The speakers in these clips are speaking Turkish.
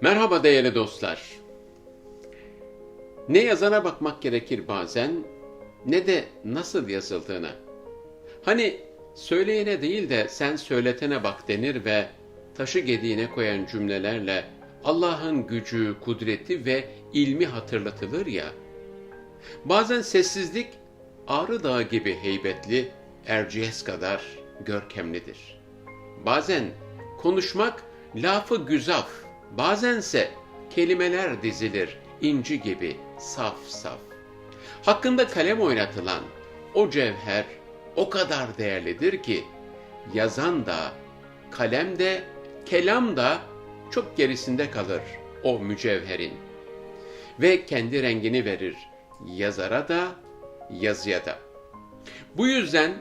Merhaba değerli dostlar. Ne yazana bakmak gerekir bazen ne de nasıl yazıldığına. Hani söyleyene değil de sen söyletene bak denir ve taşı gediğine koyan cümlelerle Allah'ın gücü, kudreti ve ilmi hatırlatılır ya. Bazen sessizlik Ağrı Dağı gibi heybetli, Erciyes kadar görkemlidir. Bazen konuşmak lafı güzaf, bazense kelimeler dizilir inci gibi saf saf. Hakkında kalem oynatılan o cevher o kadar değerlidir ki yazan da, kalem de, kelam da çok gerisinde kalır o mücevherin. Ve kendi rengini verir yazara da, yazıya da. Bu yüzden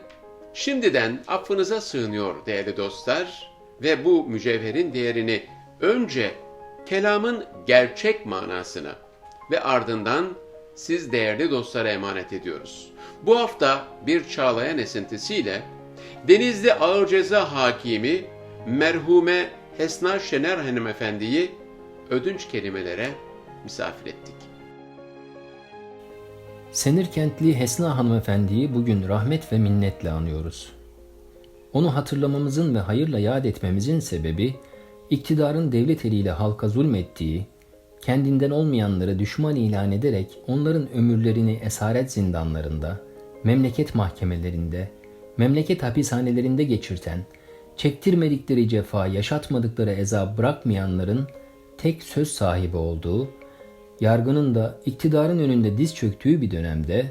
şimdiden affınıza sığınıyor değerli dostlar ve bu mücevherin değerini önce kelamın gerçek manasına ve ardından siz değerli dostlara emanet ediyoruz. Bu hafta bir çağlayan esintisiyle Denizli Ağır Ceza Hakimi merhume Hesna Şener hanımefendiyi ödünç kelimelere misafir ettik. Senirkentli Hesna hanımefendiyi bugün rahmet ve minnetle anıyoruz. Onu hatırlamamızın ve hayırla yad etmemizin sebebi, iktidarın devlet eliyle halka zulmettiği, kendinden olmayanları düşman ilan ederek onların ömürlerini esaret zindanlarında, memleket mahkemelerinde, memleket hapishanelerinde geçirten, çektirmedikleri cefa, yaşatmadıkları eza bırakmayanların tek söz sahibi olduğu, yargının da iktidarın önünde diz çöktüğü bir dönemde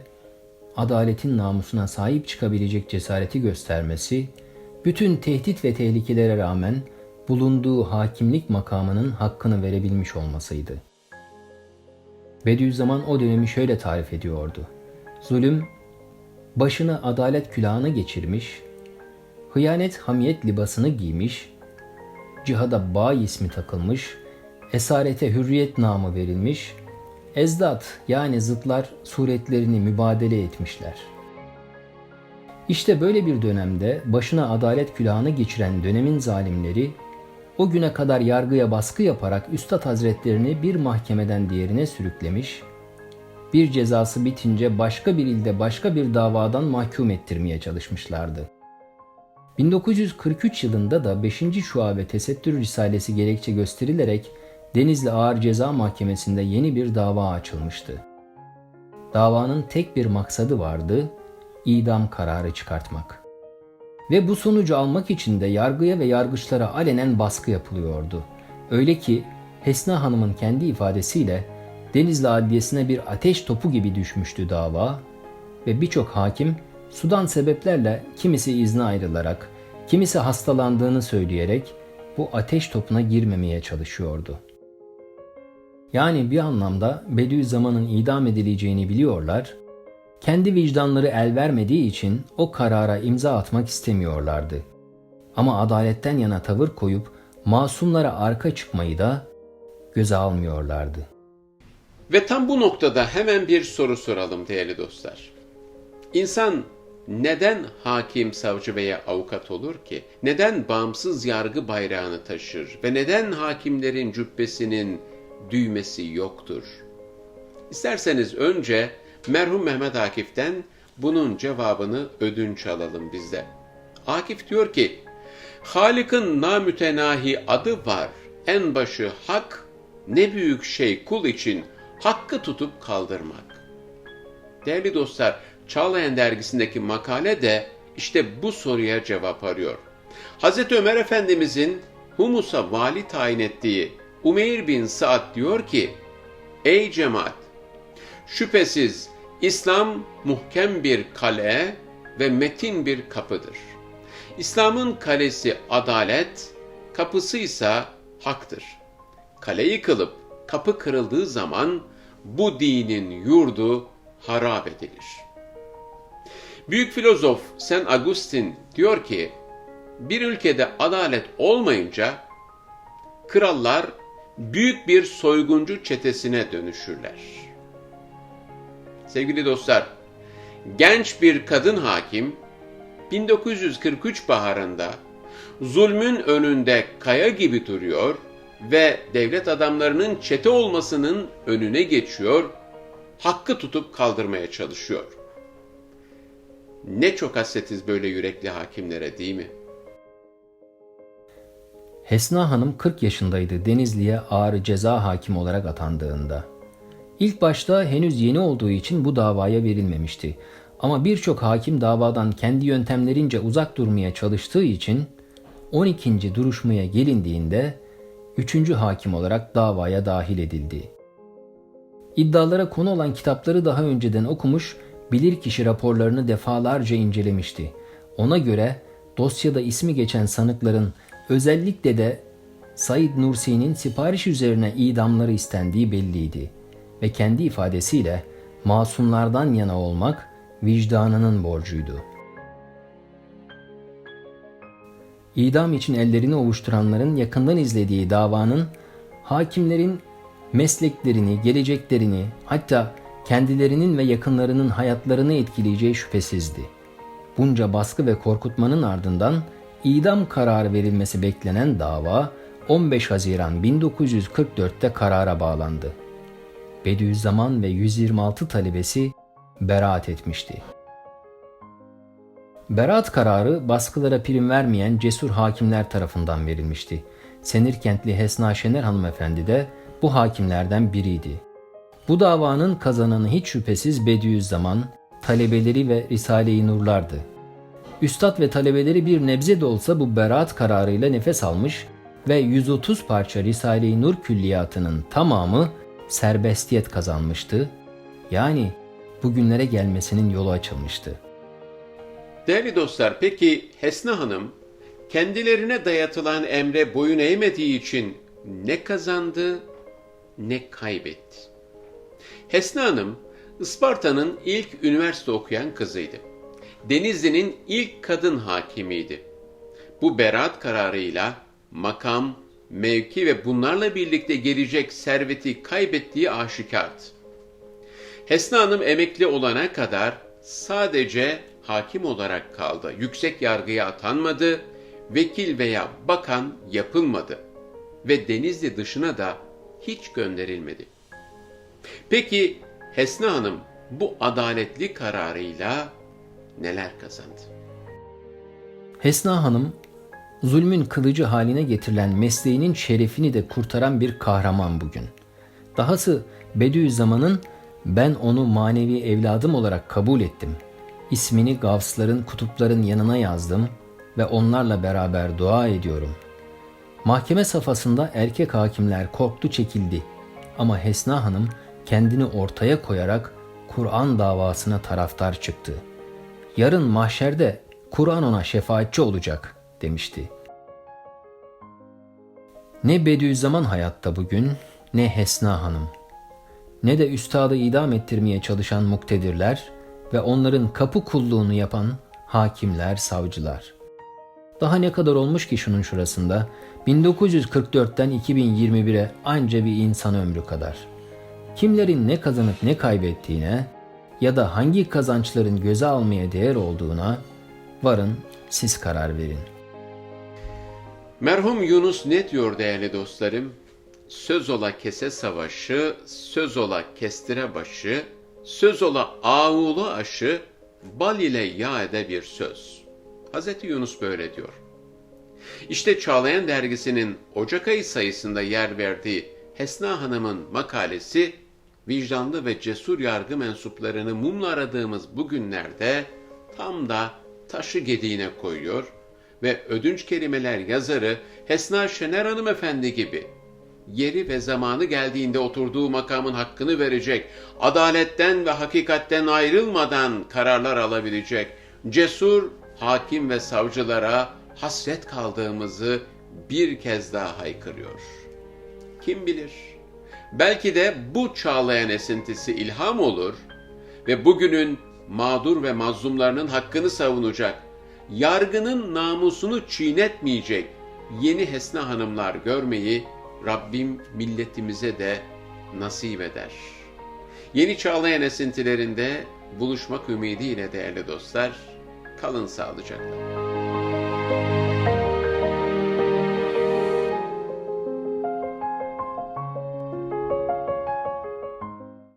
adaletin namusuna sahip çıkabilecek cesareti göstermesi, bütün tehdit ve tehlikelere rağmen bulunduğu hakimlik makamının hakkını verebilmiş olmasıydı. Bediüzzaman o dönemi şöyle tarif ediyordu. Zulüm, başına adalet külahını geçirmiş, hıyanet hamiyet libasını giymiş, cihada bağ ismi takılmış, esarete hürriyet namı verilmiş, ezdat yani zıtlar suretlerini mübadele etmişler. İşte böyle bir dönemde başına adalet külahını geçiren dönemin zalimleri o güne kadar yargıya baskı yaparak Üstad Hazretlerini bir mahkemeden diğerine sürüklemiş, bir cezası bitince başka bir ilde başka bir davadan mahkum ettirmeye çalışmışlardı. 1943 yılında da 5. Şuabe Tesettür Risalesi gerekçe gösterilerek Denizli Ağır Ceza Mahkemesi'nde yeni bir dava açılmıştı. Davanın tek bir maksadı vardı, idam kararı çıkartmak. Ve bu sonucu almak için de yargıya ve yargıçlara alenen baskı yapılıyordu. Öyle ki Hesna Hanım'ın kendi ifadesiyle Denizli Adliyesi'ne bir ateş topu gibi düşmüştü dava ve birçok hakim sudan sebeplerle kimisi izne ayrılarak, kimisi hastalandığını söyleyerek bu ateş topuna girmemeye çalışıyordu. Yani bir anlamda Bediüzzaman'ın idam edileceğini biliyorlar, kendi vicdanları el vermediği için o karara imza atmak istemiyorlardı. Ama adaletten yana tavır koyup masumlara arka çıkmayı da göze almıyorlardı. Ve tam bu noktada hemen bir soru soralım değerli dostlar. İnsan neden hakim, savcı veya avukat olur ki? Neden bağımsız yargı bayrağını taşır ve neden hakimlerin cübbesinin düğmesi yoktur? İsterseniz önce merhum Mehmet Akif'ten bunun cevabını ödünç alalım bizde. Akif diyor ki, Halık'ın namütenahi adı var. En başı hak, ne büyük şey kul için hakkı tutup kaldırmak. Değerli dostlar, Çağlayan dergisindeki makale de işte bu soruya cevap arıyor. Hz. Ömer Efendimizin Humus'a vali tayin ettiği Umeyr bin Saad diyor ki, Ey cemaat! Şüphesiz İslam muhkem bir kale ve metin bir kapıdır. İslam'ın kalesi adalet, kapısı ise haktır. Kale yıkılıp kapı kırıldığı zaman bu dinin yurdu harap edilir. Büyük filozof Sen Agustin diyor ki, bir ülkede adalet olmayınca krallar büyük bir soyguncu çetesine dönüşürler. Sevgili dostlar, genç bir kadın hakim 1943 baharında zulmün önünde kaya gibi duruyor ve devlet adamlarının çete olmasının önüne geçiyor, hakkı tutup kaldırmaya çalışıyor. Ne çok hasretiz böyle yürekli hakimlere değil mi? Hesna Hanım 40 yaşındaydı Denizli'ye ağır ceza hakimi olarak atandığında. İlk başta henüz yeni olduğu için bu davaya verilmemişti. Ama birçok hakim davadan kendi yöntemlerince uzak durmaya çalıştığı için 12. duruşmaya gelindiğinde 3. hakim olarak davaya dahil edildi. İddialara konu olan kitapları daha önceden okumuş, bilirkişi raporlarını defalarca incelemişti. Ona göre dosyada ismi geçen sanıkların özellikle de Said Nursi'nin sipariş üzerine idamları istendiği belliydi ve kendi ifadesiyle masumlardan yana olmak vicdanının borcuydu. İdam için ellerini ovuşturanların yakından izlediği davanın hakimlerin mesleklerini, geleceklerini, hatta kendilerinin ve yakınlarının hayatlarını etkileyeceği şüphesizdi. Bunca baskı ve korkutmanın ardından idam kararı verilmesi beklenen dava 15 Haziran 1944'te karara bağlandı. Bediüzzaman ve 126 talebesi beraat etmişti. Beraat kararı baskılara prim vermeyen cesur hakimler tarafından verilmişti. Senirkentli Hesna Şener hanımefendi de bu hakimlerden biriydi. Bu davanın kazananı hiç şüphesiz Bediüzzaman, talebeleri ve Risale-i Nurlardı. Üstad ve talebeleri bir nebze de olsa bu beraat kararıyla nefes almış ve 130 parça Risale-i Nur külliyatının tamamı serbestiyet kazanmıştı. Yani bugünlere gelmesinin yolu açılmıştı. Değerli dostlar, peki Hesna Hanım kendilerine dayatılan emre boyun eğmediği için ne kazandı ne kaybetti? Hesna Hanım, Isparta'nın ilk üniversite okuyan kızıydı. Denizli'nin ilk kadın hakimiydi. Bu beraat kararıyla makam, mevki ve bunlarla birlikte gelecek serveti kaybettiği aşikardı. Hesna Hanım emekli olana kadar sadece hakim olarak kaldı. Yüksek yargıya atanmadı, vekil veya bakan yapılmadı ve Denizli dışına da hiç gönderilmedi. Peki Hesna Hanım bu adaletli kararıyla neler kazandı? Hesna Hanım, zulmün kılıcı haline getirilen mesleğinin şerefini de kurtaran bir kahraman bugün. Dahası Bediüzzaman'ın ben onu manevi evladım olarak kabul ettim. İsmini gavsların, kutupların yanına yazdım ve onlarla beraber dua ediyorum. Mahkeme safhasında erkek hakimler korktu çekildi. Ama Hesna Hanım kendini ortaya koyarak Kur'an davasına taraftar çıktı. Yarın mahşerde Kur'an ona şefaatçi olacak demişti. Ne Bediüzzaman hayatta bugün ne Hesna Hanım ne de üstadı idam ettirmeye çalışan muktedirler ve onların kapı kulluğunu yapan hakimler, savcılar. Daha ne kadar olmuş ki şunun şurasında? 1944'ten 2021'e anca bir insan ömrü kadar. Kimlerin ne kazanıp ne kaybettiğine ya da hangi kazançların göze almaya değer olduğuna varın siz karar verin. Merhum Yunus ne diyor değerli dostlarım? Söz ola kese savaşı, söz ola kestire başı, söz ola ağulu aşı, bal ile yağ ede bir söz. Hazreti Yunus böyle diyor. İşte Çağlayan dergisinin Ocak ayı sayısında yer verdiği Hesna Hanım'ın makalesi, vicdanlı ve cesur yargı mensuplarını mumla aradığımız bu günlerde tam da taşı gediğine koyuyor ve ödünç kelimeler yazarı Hesna Şener hanımefendi gibi yeri ve zamanı geldiğinde oturduğu makamın hakkını verecek, adaletten ve hakikatten ayrılmadan kararlar alabilecek, cesur hakim ve savcılara hasret kaldığımızı bir kez daha haykırıyor. Kim bilir? Belki de bu çağlayan esintisi ilham olur ve bugünün mağdur ve mazlumlarının hakkını savunacak, yargının namusunu çiğnetmeyecek yeni Hesna hanımlar görmeyi Rabbim milletimize de nasip eder. Yeni çağlayan esintilerinde buluşmak ümidiyle değerli dostlar, kalın sağlıcakla.